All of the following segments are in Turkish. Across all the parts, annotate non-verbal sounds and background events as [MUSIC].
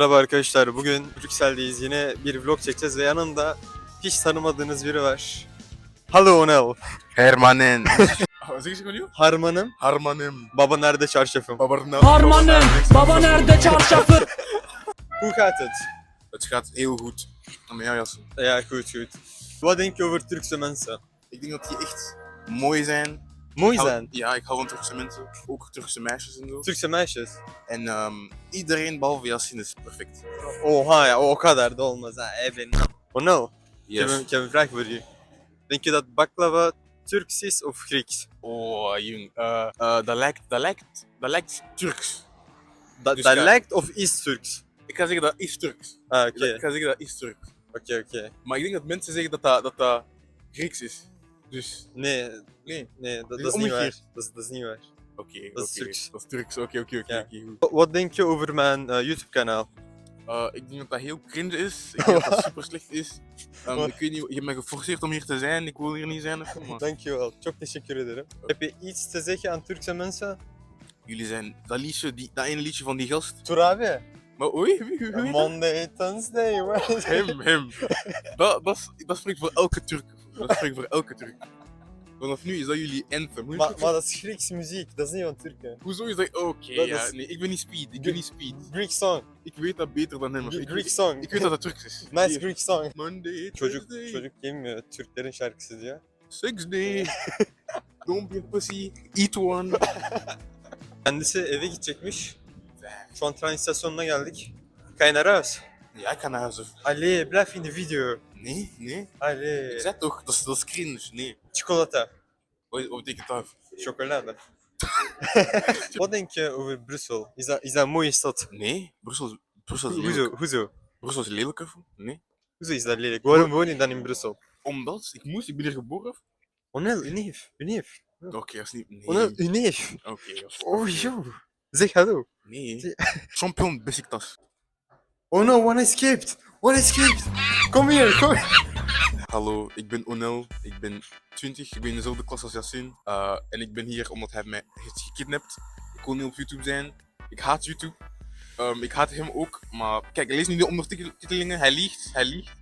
Merhaba arkadaşlar. Bugün Brüksel'deyiz. Yine bir vlog çekeceğiz ve yanımda hiç tanımadığınız biri var. Hello Onel. Hermanen. [LAUGHS] Gewoon nu? Harmanım. Harmanem. Baba nerede çarşafım? Babernel. Harmanım, baba nerede çarşafı? Hoe gaat het? Het gaat heel goed. Met jou Jassen. Ja, goed, goed. Wat denk je over Turkse mensen? Ik denk dat die echt mooi zijn. Mooi Ik hou- zijn. Ja, ik hou van Turkse mensen. Ook Turkse meisjes en zo. Türkse meisjes. En ehm, iedereen behalve Yassin is perfect. Oha ya o kadar da olmaz ha. Eben. Onel, ik, heb Yes. een, ik heb een vraag voor je. Denk je dat baklava Turks is of Grieks? Oh, jong. Eh, eh, dat, lijkt, dat, lijkt, dat lijkt Turks. Dat, Dus dat ja. lijkt of is Turks? Ik ga zeggen dat is Turks. Ah, oké. Ik ga zeggen dat is Turks. Oké, oké. Maar ik denk dat mensen zeggen dat dat, dat, dat Grieks is. Dus, Nee, nee. nee, dat, is dat is niet waar. Dat is, dat is niet waar. Oké, Dat. Turks. Dat is Turks. Oké, oké, oké. Wat- denk je over mijn eh, YouTube-kanaal? Uh, ik denk dat dat heel cringe is. Ik denk dat dat [LAUGHS] super slecht is. Um, Wat? ik weet niet, je hebt me geforceerd om hier te zijn. Ik wil hier niet zijn. of maar Dankjewel. Çok teşekkür ederim. Heb je iets te zeggen aan Turkse mensen? jullie zijn dat liedje, die, dat ene liedje van die gast. Tur abi. Maar oei, wie, wie, wie? Monday, Wednesday. Hem, hem. [LAUGHS] Dat, dat, dat spreekt voor elke Turk. Dat spreekt voor elke Turk. Vanaf nu is dat jullie anthem. Hoe- Maar, maar dat is Grieks muziek, dat is niet van Turken. Hoezo is dat? Oké, Dat ja. is- Nee, ik ben niet speed. Ik ben niet speed. Greek song. Ik weet dat beter dan hem. of Greek Ik, Greek weet- song. ik weet dat het Turks is. [LAUGHS] Nice Hier. Greek song. Monday, Çocuk, Tuesday, çocuk yemiyor. Türklerin şarkısı diyor. Sex day. [LAUGHS] Don't be a pussy. Eat one. [LAUGHS] Kendisi eve gidecekmiş. Şu an tren istasyonuna geldik. Kaynaras. Ja, ik ga naar huis. Ali, blijf in de video. Nee, nee. Ali. Ik zei toch, dat is, dat is cringe. Nee. Çikolata. Wat, wat betekent dat? Chocolade. [LAUGHS] Wat denk je over Brussel? Is dat, is dat een mooie stad? Nee, Brussel, is- Brussel is Hoezo? lelijk. Hoezo? Brussel is lelijk of? Nee. Hoezo is dat lelijk? Waarom woon je dan in Brussel? Omdat, ik moest, ik ben hier geboren. Onel, uw neef. Uw neef. Oké, dat is niet. Nee. Onel, uw neef. Oké, dat is- Oh, joh. Zeg hallo. Nee. Champion Besiktas. Oh no, one escaped. One escaped. Kom hier, kom Hallo, ik ben Onel. Ik ben 20. Ik ben in dezelfde klas als Yassin. Uh, en ik ben hier omdat hij mij heeft gekidnapt. Ik wil niet op YouTube zijn. Ik haat YouTube. Um, ik haat hem ook. Maar kijk, lees niet de ondertitelingen. Hij liegt. Hij liegt.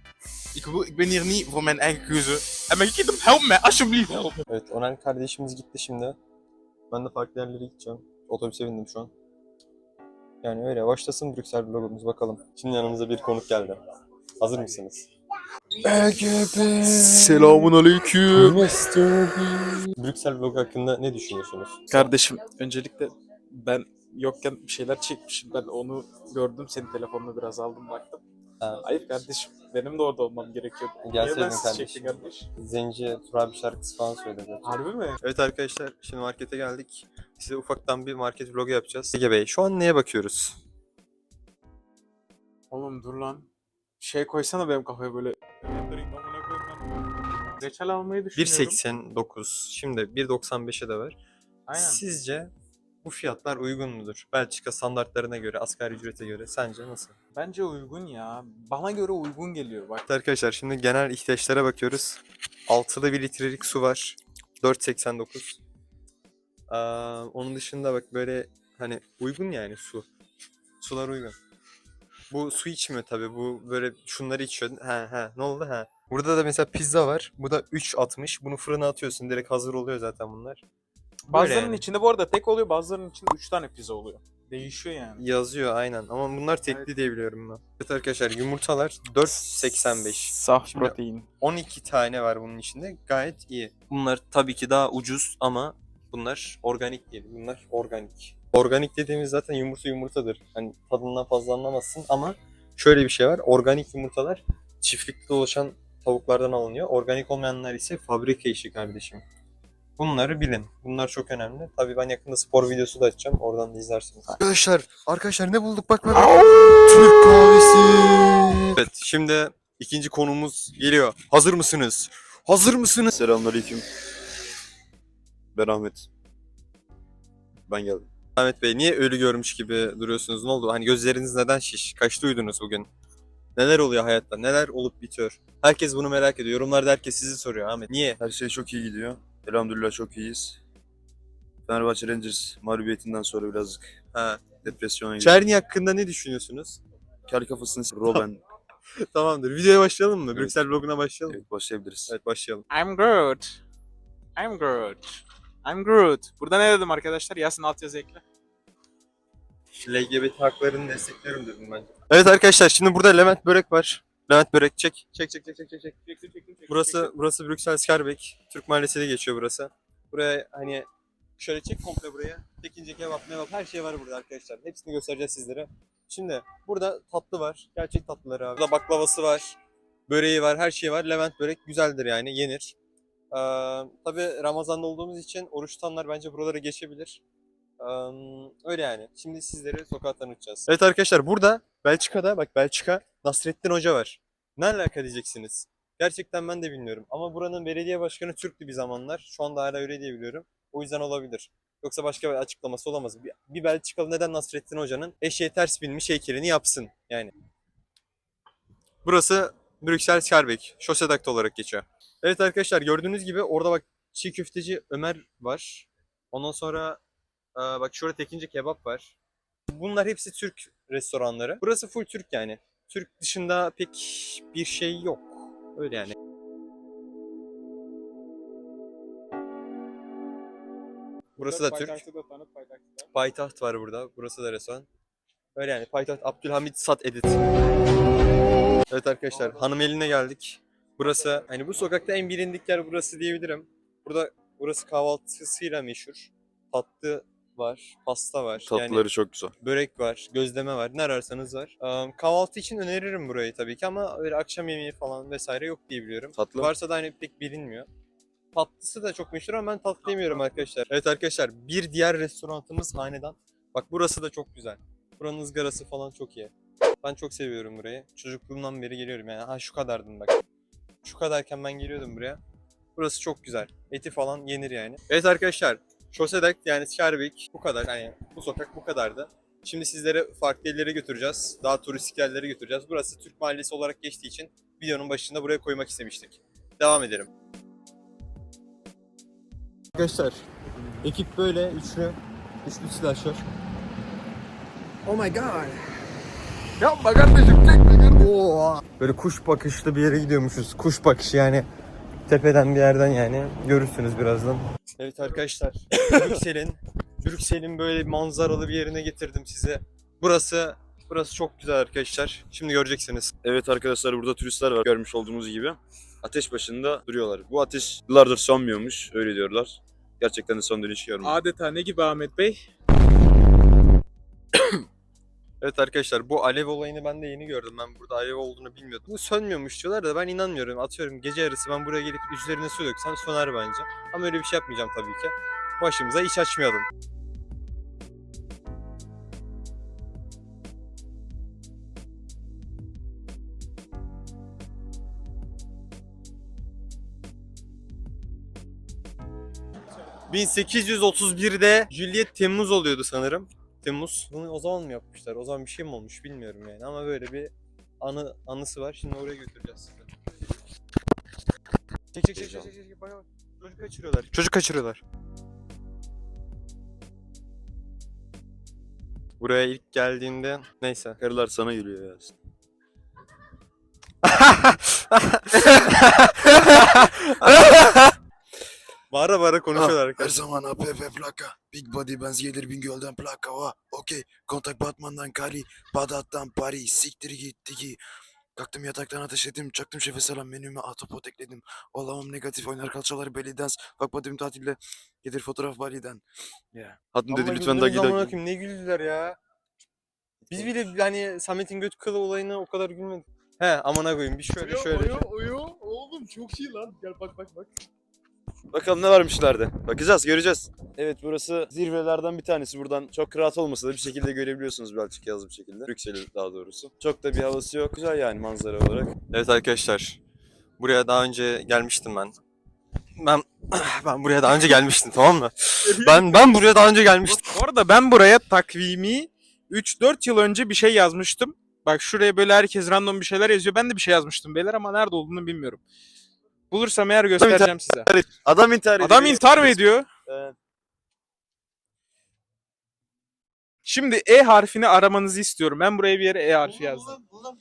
Ik, wil, ik ben hier niet voor mijn eigen keuze. Hij mij gekidnapt. Help mij, alsjeblieft, help. Evet, Onel kardeşimiz gitti şimdi. Ben de farklı yerlere gideceğim. Otobüse bindim şu an. Yani öyle. Başlasın Brüksel vlogumuz bakalım. Şimdi yanımıza bir konuk geldi. Hazır mısınız? Selamun aleyküm. Brüksel vlog hakkında ne düşünüyorsunuz? Kardeşim öncelikle ben yokken bir şeyler çekmişim. Ben onu gördüm. Senin telefonunu biraz aldım baktım. Ha, Ayıp kardeşim. Benim de orada olmam gerekiyordu. Niye Gelseydin ben siz kardeşim. kardeş? Zenci Turabi şarkısı falan söyledi. Harbi mi? Evet arkadaşlar şimdi markete geldik. Size ufaktan bir market vlogu yapacağız. Ege Bey şu an neye bakıyoruz? Oğlum dur lan. Şey koysana benim kafaya böyle. Reçel almayı düşünüyorum. 1.89 şimdi 1.95'e de var. Aynen. Sizce bu fiyatlar uygun mudur? Belçika standartlarına göre, asgari ücrete göre sence nasıl? Bence uygun ya. Bana göre uygun geliyor bak. Arkadaşlar şimdi genel ihtiyaçlara bakıyoruz. Altılı bir litrelik su var. 4.89. Aa, onun dışında bak böyle hani uygun yani su. Sular uygun. Bu su içmiyor tabi. Bu böyle şunları içiyor. He he ne oldu he. Burada da mesela pizza var. Bu da 3.60. Bunu fırına atıyorsun. Direkt hazır oluyor zaten bunlar. Bazılarının yani. içinde bu arada tek oluyor, bazılarının içinde 3 tane pizza oluyor. Değişiyor yani. Yazıyor aynen. Ama bunlar tekli Evet. diye biliyorum ben. Evet arkadaşlar yumurtalar 4.85. Saf Şimdi- protein. 12 tane var bunun içinde. Gayet iyi. Bunlar tabii ki daha ucuz ama bunlar organik değil. Bunlar organik. Organik dediğimiz zaten yumurta yumurtadır. Hani tadından fazla anlamazsın ama şöyle bir şey var. Organik yumurtalar çiftlikte dolaşan tavuklardan alınıyor. Organik olmayanlar ise fabrika işi kardeşim. Bunları bilin. Bunlar çok önemli. Tabii ben yakında spor videosu da açacağım. Oradan da izlersiniz. Arkadaşlar, arkadaşlar ne bulduk bak bak. Türk kahvesi. Evet, şimdi ikinci konumuz geliyor. Hazır mısınız? Hazır mısınız? Selamünaleyküm. Ben Ahmet. Ben geldim. Ahmet Bey niye ölü görmüş gibi duruyorsunuz? Ne oldu? Hani gözleriniz neden şiş? Kaçta uyudunuz bugün? Neler oluyor hayatta? Neler olup bitiyor? Herkes bunu merak ediyor. Yorumlarda herkes sizi soruyor Ahmet. Niye? Her şey çok iyi gidiyor. Elhamdülillah çok iyiyiz. Fenerbahçe Rangers mağlubiyetinden sonra birazcık Ha. depresyona girdik. Çerni hakkında ne düşünüyorsunuz? kel kafasını s- [LAUGHS] Robin. Tamamdır. Videoya başlayalım mı? Evet. Brüksel vloguna başlayalım. evet başlayabiliriz. Evet başlayalım. I'm Groot. I'm Groot. I'm Groot. Burada ne dedim arkadaşlar? Yasin altyazı ekle. LGBT haklarını destekliyorum dedim ben. Evet arkadaşlar şimdi burada Levent Börek var. Levent Börek çek. Çek çek çek çek çek. çek. Burası burası Brüksel Skarbek. Türk Mahallesi'ne geçiyor burası. Buraya hani şöyle çek komple buraya. Tekince kebap mebap her şey var burada arkadaşlar. Hepsini göstereceğiz sizlere. Şimdi burada tatlı var. Gerçek tatlıları abi. Burada baklavası var. Böreği var. Her şey var. Levent Börek güzeldir yani. Yenir. Ee, tabii Ramazan'da olduğumuz için oruç tutanlar bence buralara geçebilir. Öyle yani. Şimdi sizleri sokağa tanıtacağız. Evet arkadaşlar burada Belçika'da bak Belçika Nasrettin Hoca var. Ne alaka diyeceksiniz? Gerçekten ben de bilmiyorum. Ama buranın belediye başkanı Türktü bir zamanlar. Şu anda hala öyle diye biliyorum. O yüzden olabilir. Yoksa başka bir açıklaması olamaz. Bir, bir Belçikalı neden Nasrettin Hoca'nın eşeğe ters binmiş heykelini yapsın yani. Burası Brüksel Skerbek. Şosedakt olarak geçiyor. Evet arkadaşlar gördüğünüz gibi orada bak çiğ köfteci Ömer var. Ondan sonra ee, bak şurada Tekinci Kebap var. Bunlar hepsi Türk restoranları. Burası full Türk yani. Türk dışında pek bir şey yok. Öyle yani. Burası da Türk. Payitaht var burada. Burası da restoran. Öyle yani. Payitaht Abdülhamit Sat Edit. Evet arkadaşlar hanım eline geldik. Burası hani bu sokakta en bilindik yer burası diyebilirim. Burada burası kahvaltısıyla meşhur. Tatlı var, pasta var. Tatlıları Yani çok güzel. börek var, gözleme var. Ne ararsanız var. Am, kahvaltı için öneririm burayı tabii ki ama öyle akşam yemeği falan vesaire yok diye biliyorum. Tatlı. Varsa da hani pek bilinmiyor. Tatlısı da çok meşhur ama ben tatlı yemiyorum arkadaşlar. Evet arkadaşlar bir diğer restoranımız Hanedan. Bak burası da çok güzel. Buranın ızgarası falan çok iyi. Ben çok seviyorum burayı. Çocukluğumdan beri geliyorum yani. Ha şu kadardım bak. Şu kadarken ben geliyordum buraya. Burası çok güzel. Eti falan yenir yani. Evet arkadaşlar. Şosedak yani Skarbek bu kadar. Yani bu sokak bu kadardı. Şimdi sizlere farklı yerlere götüreceğiz. Daha turistik yerlere götüreceğiz. Burası Türk Mahallesi olarak geçtiği için videonun başında buraya koymak istemiştik. Devam edelim. Arkadaşlar ekip böyle üçlü. Üçlü silahşör. Oh my god. Yapma kardeşim çekme kardeşim. Böyle kuş bakışlı bir yere gidiyormuşuz. Kuş bakışı yani. Tepeden bir yerden yani. Görürsünüz birazdan. Evet arkadaşlar. [COUGHS] Brüksel'in Brüksel'in böyle manzaralı bir yerine getirdim size. Burası burası çok güzel arkadaşlar. Şimdi göreceksiniz. Evet arkadaşlar burada turistler var görmüş olduğumuz gibi. Ateş başında duruyorlar. Bu ateş yıllardır sönmüyormuş öyle diyorlar. Gerçekten de son dönüş görmüyor. Adeta ne gibi Ahmet Bey? [COUGHS] Evet arkadaşlar bu alev olayını ben de yeni gördüm. Ben burada alev olduğunu bilmiyordum. Bu sönmüyormuş diyorlar da ben inanmıyorum. Atıyorum gece yarısı ben buraya gelip üzerine su döksem söner bence. Ama öyle bir şey yapmayacağım tabii ki. Başımıza iş açmayalım. ...1831'de Juliet Temmuz oluyordu sanırım. Temmuz. Bunu o zaman mı yapmışlar? O zaman bir şey mi olmuş bilmiyorum yani ama böyle bir anı anısı var. Şimdi oraya götüreceğiz sizi. Çek çek çek çek çek. çek. Bak, bak. Çocuk kaçırıyorlar. Çocuk kaçırıyorlar. Buraya ilk geldiğinde neyse. Karılar sana gülüyor ya. [LAUGHS] Bağıra bağıra konuşuyorlar Her arkadaşlar. zaman APP plaka. Big body Benz gelir Bingöl'den plaka va. Okey. Kontak Batman'dan Kali. Bağdat'tan Paris. Siktir gitti ki. Kalktım yataktan ateş ettim. Çaktım şefe selam menüme atopot ekledim. Olamam negatif oynar kalçaları belly dance. Bakmadım tatilde. Getir fotoğraf Bali'den. Yeah. Hatun dedi lütfen daha gidelim. koyayım, Ne güldüler ya. Biz bile hani Samet'in göt kılı olayına o kadar gülmedik. He amına koyayım bir şöyle şöyle. şöyle. Oyo oğlum çok iyi lan. Gel bak bak bak. Bakalım ne varmış ileride. Bakacağız, göreceğiz. Evet burası zirvelerden bir tanesi. Buradan çok rahat olmasa da bir şekilde görebiliyorsunuz Belçika yazı bir şekilde. Brüksel'i daha doğrusu. Çok da bir havası yok. Güzel yani manzara olarak. Evet arkadaşlar. Buraya daha önce gelmiştim ben. Ben [CLEARS THROAT] ben buraya daha önce gelmiştim tamam mı? Ben ben buraya daha önce gelmiştim. Bu arada ben buraya takvimi 3-4 yıl önce bir şey yazmıştım. Bak şuraya böyle herkes random bir şeyler yazıyor. Ben de bir şey yazmıştım beyler ama nerede olduğunu bilmiyorum. Bulursam eğer göstereceğim size. Adam intihar ediyor. Adam intihar mı ediyor? Evet. Şimdi E harfini aramanızı istiyorum. Ben buraya bir yere E harfi yazdım. Buldum,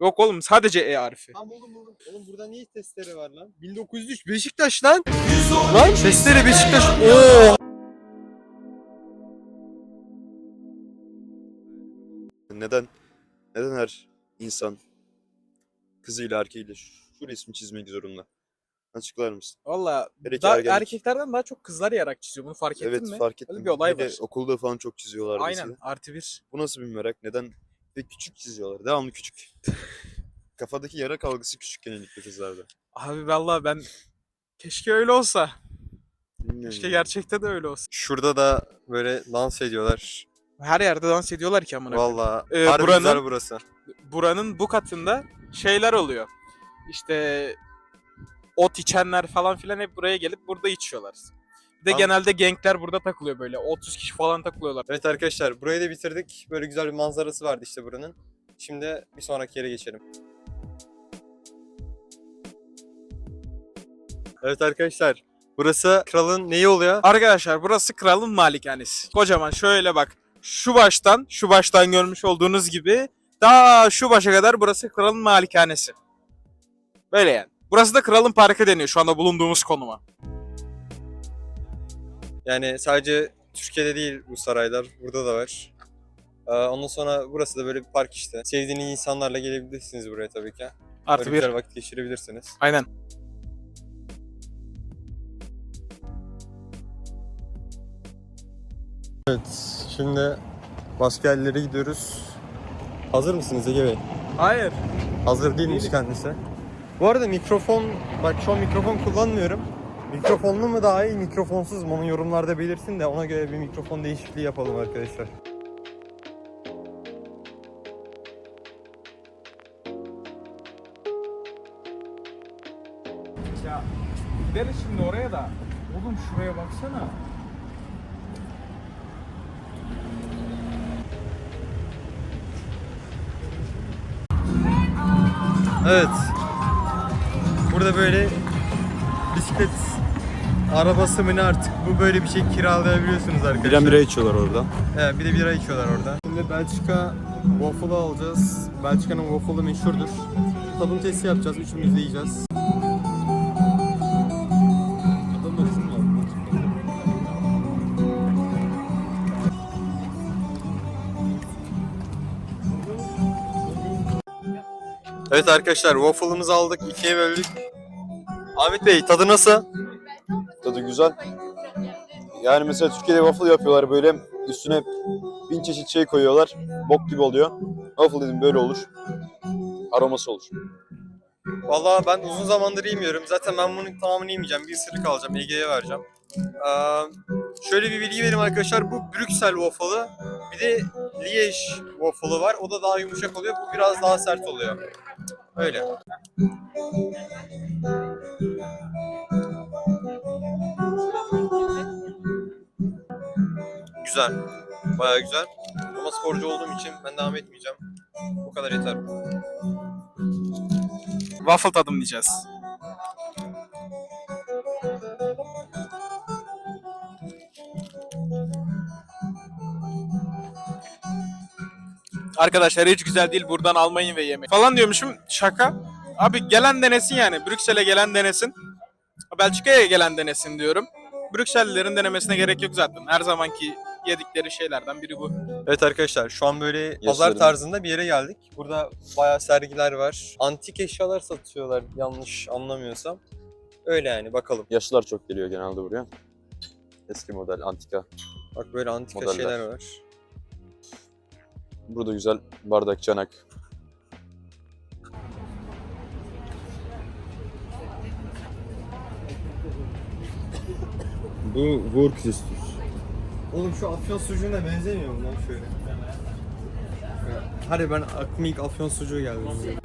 Yok oğlum sadece E harfi. Lan buldum buldum. Oğlum burada niye testleri var lan? 1903 Beşiktaş lan. Lan testere Beşiktaş. Oo. Neden? Neden her insan kızıyla erkeğiyle şu, şu resmi çizmek zorunda? Açıklar mısın? Valla Hele ki da- ergenlik. erkeklerden daha çok kızlar yarak çiziyor. Bunu fark ettin evet mi? fark ettim. Öyle bir olay Hele var. Okulda falan çok çiziyorlar Aynen mesela. artı bir. Bu nasıl bir merak? Neden? Ve küçük çiziyorlar. Devamlı küçük. [LAUGHS] Kafadaki yara kalgısı küçük genellikle kızlarda. Abi valla ben keşke öyle olsa. Bilmiyorum Keşke ya. gerçekte de öyle olsa. Şurada da böyle dans ediyorlar. Her yerde dans ediyorlar ki amına. koyayım. Valla Ee, harbi buranın- güzel burası. Buranın bu katında şeyler oluyor. İşte ot içenler falan filan hep buraya gelip burada içiyorlar. Bir de Tamam. genelde genkler burada takılıyor böyle. 30 kişi falan takılıyorlar. Evet arkadaşlar burayı da bitirdik. Böyle güzel bir manzarası vardı işte buranın. Şimdi bir sonraki yere geçelim. Evet arkadaşlar burası kralın neyi oluyor? Arkadaşlar burası kralın malikanesi. Kocaman şöyle bak. Şu baştan, şu baştan görmüş olduğunuz gibi daha şu başa kadar burası kralın malikanesi. Böyle yani. Burası da kralın parkı deniyor şu anda bulunduğumuz konuma. Yani sadece Türkiye'de değil bu saraylar. Burada da var. Ee, ondan sonra burası da böyle bir park işte. Sevdiğiniz insanlarla gelebilirsiniz buraya tabii ki. Artı Böyle bir. güzel vakit geçirebilirsiniz. Aynen. Evet şimdi başka yerlere gidiyoruz. Hazır mısınız Ege Bey? Hayır. Hazır değilmiş kendisi. Bu arada mikrofon, bak şu an mikrofon kullanmıyorum. Mikrofonlu mu daha iyi, mikrofonsuz mu? Onu yorumlarda belirtin de ona göre bir mikrofon değişikliği yapalım arkadaşlar. Ya gideriz şimdi oraya da. Oğlum şuraya baksana. Evet. Burada böyle bisiklet arabası mı ne artık bu böyle bir şey kiralayabiliyorsunuz arkadaşlar. Biren bira içiyorlar orada. Evet, bir de bira içiyorlar orada. Şimdi Belçika waffle alacağız. Belçika'nın waffle'ı meşhurdur. Tadım testi yapacağız. Üçümüz de yiyeceğiz. Evet arkadaşlar waffle'ımızı aldık. ikiye böldük. Ahmet Bey tadı nasıl? Tadı güzel. Yani mesela Türkiye'de waffle yapıyorlar böyle üstüne bin çeşit şey koyuyorlar. Bok gibi oluyor. Waffle dedim böyle olur. Aroması olur. Vallahi ben uzun zamandır yemiyorum. Zaten ben bunun tamamını yemeyeceğim. Bir ısırık alacağım. Ege'ye vereceğim. Ee, şöyle bir bilgi vereyim arkadaşlar. Bu Brüksel waffle'ı. Bir de Liège waffle'ı var. O da daha yumuşak oluyor. Bu biraz daha sert oluyor. Öyle. Güzel. Baya güzel. Ama sporcu olduğum için ben devam etmeyeceğim. Bu kadar yeter. Waffle tadımlayacağız. Arkadaşlar hiç güzel değil buradan almayın ve yemeyin. Falan diyormuşum şaka. Abi gelen denesin yani. Brüksel'e gelen denesin. Belçika'ya gelen denesin diyorum. Brüksellilerin denemesine gerek yok zaten. Her zamanki yedikleri şeylerden biri bu. Evet arkadaşlar şu an böyle pazar tarzında bir yere geldik. Burada bayağı sergiler var. Antik eşyalar satıyorlar yanlış anlamıyorsam. Öyle yani bakalım. Yaşlılar çok geliyor genelde buraya. Eski model, antika. Bak böyle antika Modeller. şeyler var. Burada güzel bardak, çanak. Bu Worksistus. Oğlum şu afyon sucuğuna benzemiyor mu lan şöyle? Hadi ben aklıma ilk afyon sucuğu geldi.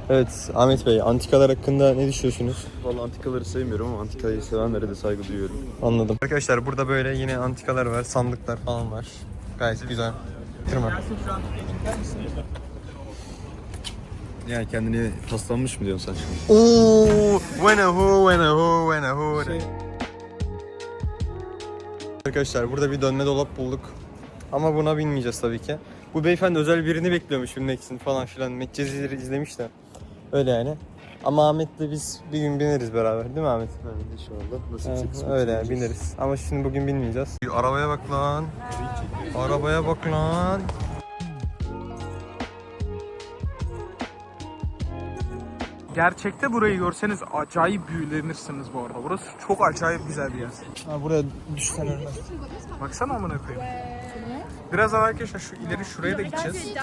Evet Ahmet Bey antikalar hakkında ne düşünüyorsunuz? Vallahi antikaları sevmiyorum ama antikayı sevenlere de saygı duyuyorum. Anladım. Arkadaşlar burada böyle yine antikalar var, sandıklar falan var. Gayet güzel. Bitirme. Yani kendini paslanmış mı diyorsun sen şimdi? Oo, when a who, when a who, when a who. Arkadaşlar burada bir dönme dolap bulduk. Ama buna binmeyeceğiz tabii ki. Bu beyefendi özel birini bekliyormuş binmek için falan filan. Medcezir'i izlemiş de. Öyle yani. Ama Ahmet'le biz bir gün bineriz beraber değil mi Ahmet? Evet inşallah. Nasıl Evet, öyle yani bineriz. Ama şimdi bugün binmeyeceğiz. Arabaya bak lan. Arabaya bak lan. Gerçekte burayı görseniz acayip büyülenirsiniz bu arada. Burası çok acayip güzel bir yer. Ha, buraya düşsen ölmez. Baksana amına koyayım. Birazdan arkadaşlar şu ileri şuraya da gideceğiz.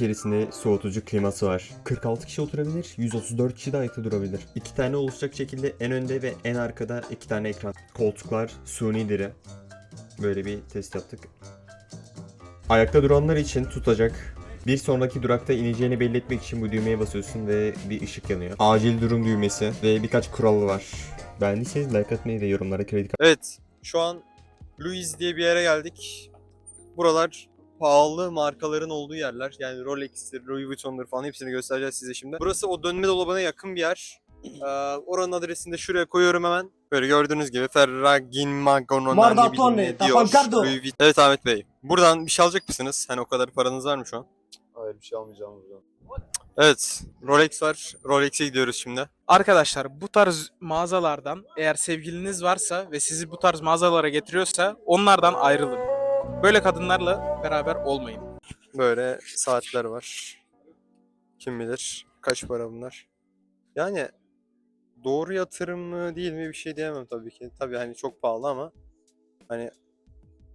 İçerisinde soğutucu kliması var. 46 kişi oturabilir, 134 kişi de ayakta durabilir. İki tane oluşacak şekilde en önde ve en arkada iki tane ekran. Koltuklar suni deri. Böyle bir test yaptık. Ayakta duranlar için tutacak. Bir sonraki durakta ineceğini belli etmek için bu düğmeye basıyorsun ve bir ışık yanıyor. Acil durum düğmesi ve birkaç kuralı var. Beğendiyseniz like atmayı ve yorumlara kredi Evet, şu an Louis diye bir yere geldik. Buralar pahalı markaların olduğu yerler. Yani Rolex'tir, Louis Vuitton'dur falan hepsini göstereceğiz size şimdi. Burası o dönme dolabına yakın bir yer. [CLEARS THROAT] Ee, oranın adresini de şuraya koyuyorum hemen. Böyle gördüğünüz gibi Ferragin Magonon Guardatone, Tapancardo. Louis Vuitton. Evet Ahmet Bey. Buradan bir şey alacak mısınız? Hani o kadar paranız var mı şu an? Hayır bir şey almayacağım buradan. Evet. Rolex var. Rolex'e gidiyoruz şimdi. Arkadaşlar bu tarz mağazalardan eğer sevgiliniz varsa ve sizi bu tarz mağazalara getiriyorsa onlardan ayrılın. Böyle kadınlarla beraber olmayın. Böyle saatler var. Kim bilir kaç para bunlar. Yani doğru yatırım mı değil mi bir şey diyemem tabii ki. Tabii hani çok pahalı ama hani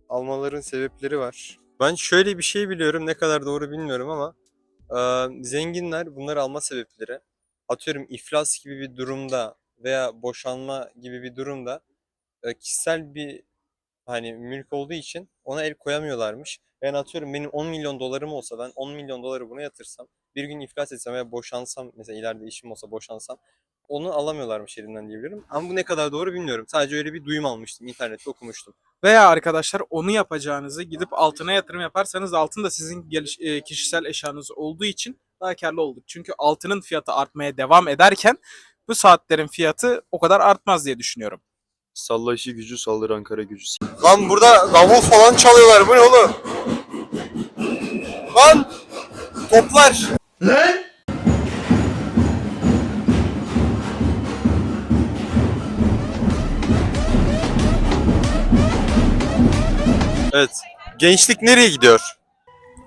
almaların sebepleri var. Ben şöyle bir şey biliyorum ne kadar doğru bilmiyorum ama eee, zenginler bunları alma sebepleri atıyorum iflas gibi bir durumda veya boşanma gibi bir durumda e, kişisel bir hani mülk olduğu için ona el koyamıyorlarmış. Ben atıyorum benim 10 milyon dolarım olsa ben 10 milyon doları buna yatırsam bir gün iflas etsem veya boşansam mesela ileride işim olsa boşansam onu alamıyorlarmış elimden diyebilirim. Ama bu ne kadar doğru bilmiyorum. Sadece öyle bir duyum almıştım. internette okumuştum. Veya arkadaşlar onu yapacağınızı gidip altına yatırım yaparsanız altın da sizin geliş- e, kişisel eşyanız olduğu için daha karlı olduk. Çünkü altının fiyatı artmaya devam ederken bu saatlerin fiyatı o kadar artmaz diye düşünüyorum. Salla işi gücü saldır Ankara gücü. Lan burada davul falan çalıyorlar. Bu ne oğlum? Lan! Toplar! Evet. Gençlik nereye gidiyor?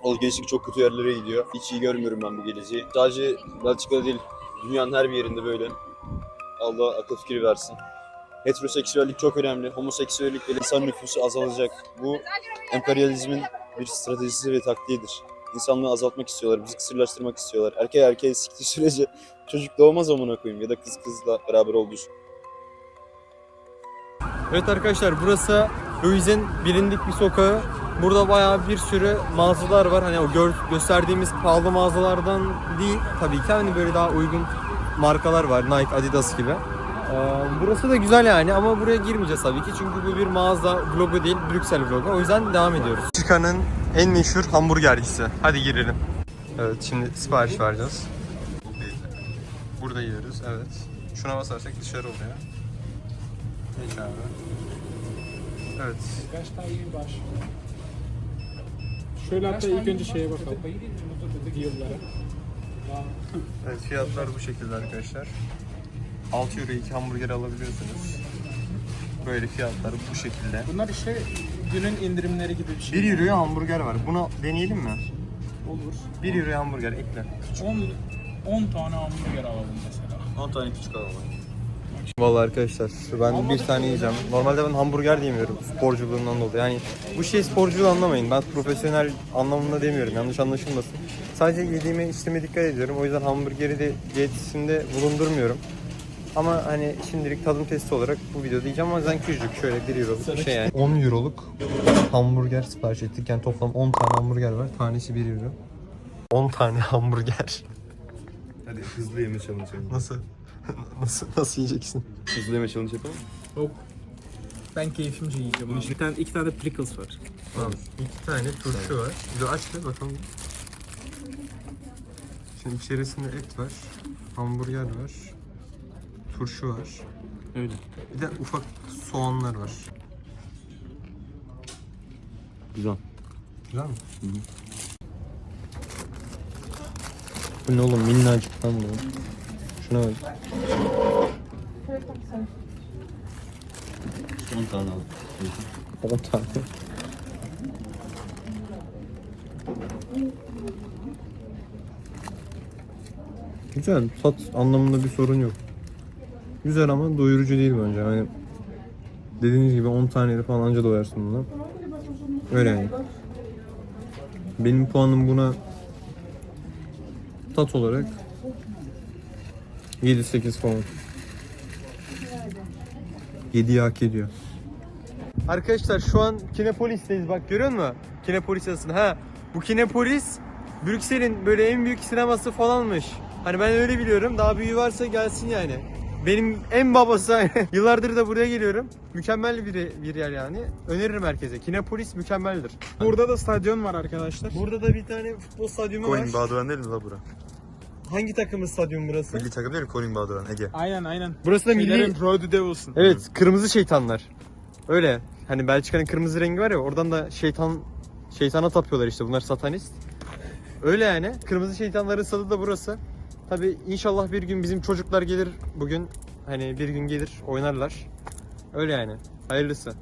O gençlik çok kötü yerlere gidiyor. Hiç iyi görmüyorum ben bu geleceği. Sadece Belçika'da değil, dünyanın her bir yerinde böyle. Allah akıl fikir versin. Heteroseksüellik çok önemli. Homoseksüellik ve insan nüfusu azalacak. Bu emperyalizmin bir stratejisi ve taktiğidir. İnsanlığı azaltmak istiyorlar, bizi kısırlaştırmak istiyorlar. Erkek erkeğe siktiği sürece çocuk doğmaz amına koyayım ya da kız kızla beraber olduğu. Evet arkadaşlar burası Louis'in bilindik bir sokağı. Burada bayağı bir sürü mağazalar var. Hani o gör- gösterdiğimiz pahalı mağazalardan değil tabii ki. Hani böyle daha uygun markalar var. Nike, Adidas gibi. Ee, burası da güzel yani ama buraya girmeyeceğiz tabii ki. Çünkü bu bir mağaza vlogu değil, Brüksel vlogu. O yüzden devam ediyoruz. Çıkanın en meşhur hamburgercisi. Hadi girelim. Evet şimdi sipariş vereceğiz. Burada yiyoruz evet. Şuna basarsak dışarı oluyor. Geç abi. Evet. Kaç tane baş. Şöyle hatta ilk önce şeye bakalım. Yıllara. Evet fiyatlar bu şekilde arkadaşlar. 6 euro 2 hamburger alabiliyorsunuz. Böyle fiyatlar bu şekilde. Bunlar işte günün indirimleri gibi bir şey. 1 euroya hamburger var. Bunu deneyelim mi? olur. 1 euroya hamburger ekle. 10 10 tane hamburger alalım mesela. 10 tane küçük alalım. Vallahi arkadaşlar ben bir tane yiyeceğim. Normalde ben hamburger diyemiyorum sporculuğundan dolayı. Yani bu şey sporculuğu anlamayın. Ben profesyonel anlamında demiyorum. Yanlış anlaşılmasın. Sadece yediğime içtiğime dikkat ediyorum. O yüzden hamburgeri de diyetinde bulundurmuyorum. Ama hani şimdilik tadım testi olarak bu videoda yiyeceğim. O yüzden küçücük şöyle 1 euroluk bir şey yani. 10 euroluk hamburger sipariş ettik. Yani toplam 10 tane hamburger var. Tanesi 1 euro. 10 tane hamburger. Hadi hızlı yeme challenge yapalım. Nasıl? [LAUGHS] nasıl nasıl yiyeceksin? Hızlı yeme challenge yapalım. Hop. Ben keyfimce yiyeceğim abi. Bir tane, iki tane de pickles var. Tamam. İki tane turşu var. Bir de aç bir bakalım. Şimdi içerisinde et var. Hamburger var. Turşu var. Öyle. Bir de ufak soğanlar var. Güzel. Güzel mi? Bu ne oğlum minnacık lan bu. Şuna bak. 10 tane al. 10 tane. Güzel. Tat anlamında bir sorun yok. Güzel ama doyurucu değil bence. Hani dediğiniz gibi 10 taneyle falan anca doyarsın bundan. Öyle yani. Benim puanım buna tat olarak 7-8 falan. 7'yi hak ediyor. Arkadaşlar şu an Kinepolis'teyiz bak görüyor musun? Kinepolis adasını. Ha bu Kinepolis Brüksel'in böyle en büyük sineması falanmış. Hani ben öyle biliyorum. Daha büyüğü varsa gelsin yani. Benim en babası [LAUGHS] yıllardır da buraya geliyorum. Mükemmel bir, bir yer yani. Öneririm herkese. Kinepolis mükemmeldir. Burada da stadyon var arkadaşlar. Burada da bir tane futbol stadyumu var. Koning Badoran değil mi la bura? Hangi takımın stadyumu burası? Milli takım değil mi Koning Badoran Ege? Aynen aynen. Burası da milli... Şeylerin Road Devils'ın. Evet, kırmızı şeytanlar. Öyle. Hani Belçika'nın kırmızı rengi var ya, oradan da şeytan şeytana tapıyorlar işte. Bunlar satanist. Öyle yani. Kırmızı şeytanların stadı da burası. Tabi inşallah bir gün bizim çocuklar gelir bugün. Hani bir gün gelir, oynarlar. Öyle yani. Hayırlısı.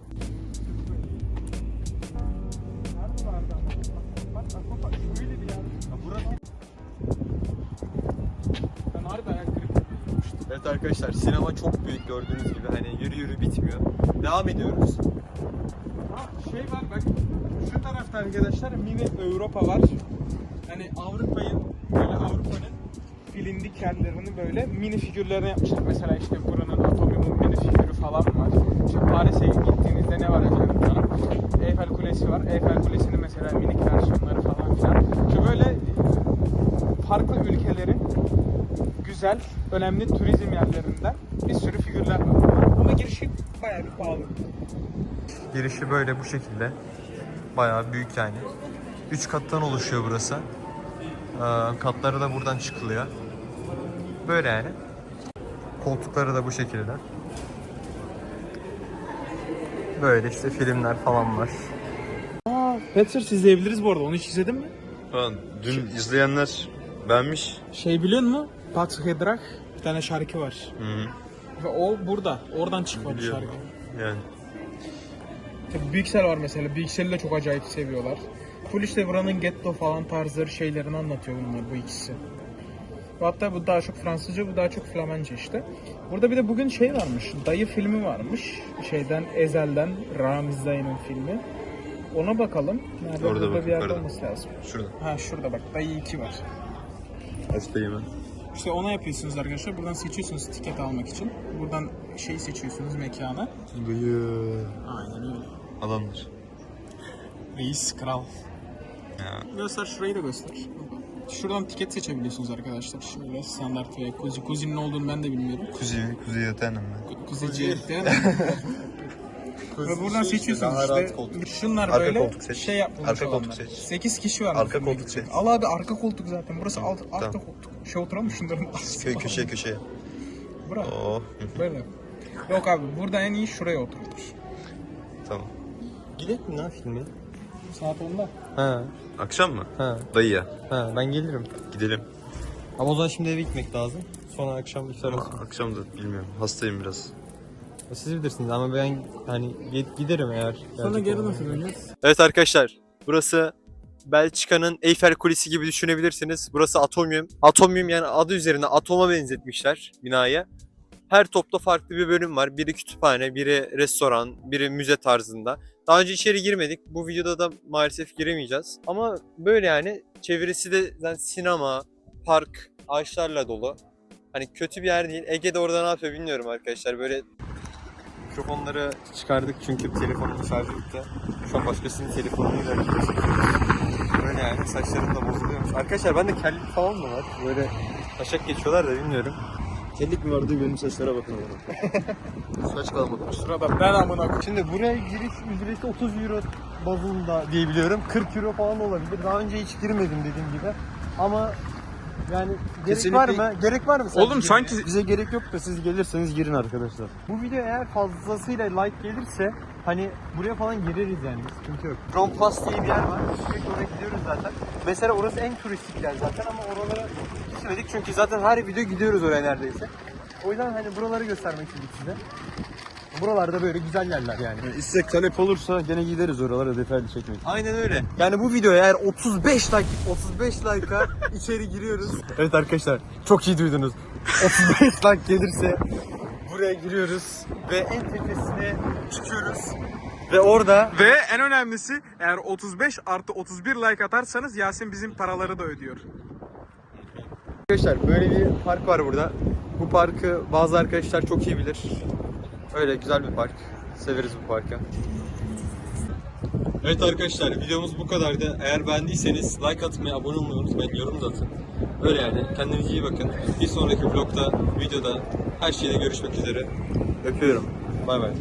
Evet arkadaşlar sinema çok büyük gördüğünüz gibi hani yürü yürü bitmiyor. Devam ediyoruz. Şey var bak şu tarafta arkadaşlar mini Avrupa var. Hani Avrupa'yı böyle Avrupa'nın bilindik yerlerini böyle mini figürlerine yapmışlar. Mesela işte buranın Atomium'un mini figürü falan var. İşte Paris'e gittiğinizde ne var canım? Eyfel Kulesi var. Eyfel Kulesi'nin mesela minik versiyonları falan filan. İşte böyle farklı ülkelerin güzel, önemli turizm yerlerinden bir sürü figürler var. Ama girişi bayağı bir pahalı. Girişi böyle bu şekilde. Bayağı büyük yani. 3 kattan oluşuyor burası. Ee, katları da buradan çıkılıyor. Böyle yani. Koltukları da bu şekilde. Böyle işte filmler falan var. Pet Search izleyebiliriz bu arada. Onu hiç izledin mi? Falan. Dün izleyenler beğenmiş. Şey biliyor musun? Pat Hedrak bir tane şarkı var. Hı hı. Ve o burada. Oradan çıkmadı Biliyorum. şarkı. Yani. Tabii Büyüksel var mesela. Büyüksel'i de çok acayip seviyorlar. Full işte buranın ghetto falan tarzları şeylerini anlatıyor bunlar bu ikisi. Hatta bu daha çok Fransızca, bu daha çok Flamanca işte. Burada bir de bugün şey varmış, Dayı filmi varmış. Şeyden, Ezel'den, Ramiz Dayı'nın filmi. Ona bakalım. Nerede? Orada Burada bak, bir yerde yukarıda. olması lazım. Şurada. Ha şurada bak, Dayı 2 var. Hastayım ben. İşte ona yapıyorsunuz arkadaşlar. Buradan seçiyorsunuz tiket almak için. Buradan şeyi seçiyorsunuz mekanı. Bıyığı. Aynen öyle. Adamdır. Reis, kral. Ya. Göster şurayı da göster. Şuradan tiket seçebiliyorsunuz arkadaşlar. Şöyle standart ve kuzi. Kuzi'nin ne olduğunu ben de bilmiyorum. Kuzi, kuzi yetenim ben. Ku- Kuzici değil mi? Ve buradan seçiyorsunuz işte. koltuk. Şunlar Arka böyle koltuk seç. şey yapılmış Arka koltuk seç. 8 kişi var. Arka koltuk seç. Al abi arka koltuk zaten. Burası alt, arka Tamam. koltuk. Şey oturalım şunların [LAUGHS] Kö köşeye köşeye. Bravo. Oh. Böyle. Yok abi burada en iyi şuraya oturulur. tamam. Gidelim mi lan filme? Saat 10'da. Ha, Akşam mı? ha, Dayı ya. ha ben gelirim. Gidelim. Ama o zaman şimdi eve gitmek lazım. Sonra akşam iftar Ama olsun. akşam da bilmiyorum. Hastayım biraz. Siz bilirsiniz ama ben hani giderim eğer. Sonra geri nasıl döneceğiz? Evet arkadaşlar, burası Belçika'nın Eyfel Kulesi gibi düşünebilirsiniz. Burası Atomium. Atomium yani adı üzerine atoma benzetmişler binayı. Her topta farklı bir bölüm var. Biri kütüphane, biri restoran, biri müze tarzında. Daha önce içeri girmedik. Bu videoda da maalesef giremeyeceğiz. Ama böyle yani çevresi de zaten sinema, park, ağaçlarla dolu. Hani kötü bir yer değil. Ege'de orada ne yapıyor bilmiyorum arkadaşlar. Böyle mikrofonları çıkardık çünkü telefonum şarjı bitti. Şu an başkasının telefonuyla Böyle yani saçlarım da bozuluyormuş. Arkadaşlar bende kellik falan da var. Böyle taşak geçiyorlar da bilmiyorum. Kellik mi vardı benim saçlara bakın ona. [LAUGHS] Saç kalmadı. Sırada ben amına koyayım. Şimdi buraya giriş ücreti 30 euro bazında diye biliyorum. 40 euro falan olabilir. Daha önce hiç girmedim dediğim gibi. Ama Yani gerek Kesinlikle- var mı? Gerek var mı sence Oğlum sanki Bize gerek yok da siz gelirseniz girin arkadaşlar. Bu video eğer fazlasıyla like gelirse hani buraya falan gireriz yani sıkıntı yok. Front Pass diye bir yer var. Sürekli oraya gidiyoruz zaten. Mesela orası en turistik yer zaten ama oralara gitmedik çünkü zaten her video gidiyoruz oraya neredeyse. O yüzden hani buraları göstermek istedik size. Buralarda böyle güzel yerler yani. İstek talep olursa gene gideriz oralara detaylı çekmek. Aynen öyle. Yani bu videoya eğer 35 like 35 like'a [LAUGHS] içeri giriyoruz. Evet arkadaşlar çok iyi duydunuz. 35 like gelirse buraya giriyoruz ve en tepesine çıkıyoruz. Ve orada ve en önemlisi eğer 35 artı 31 like atarsanız Yasin bizim paraları da ödüyor. Arkadaşlar böyle bir park var burada. Bu parkı bazı arkadaşlar çok iyi bilir. Öyle güzel bir park. Severiz bu parkı. Evet arkadaşlar videomuz bu kadardı. Eğer beğendiyseniz like atmayı, abone olmayı unutmayın, yorum da atın. Öyle yani. Kendinize iyi bakın. Bir sonraki vlogda, videoda, her şeyde görüşmek üzere. Öpüyorum. Bay bay.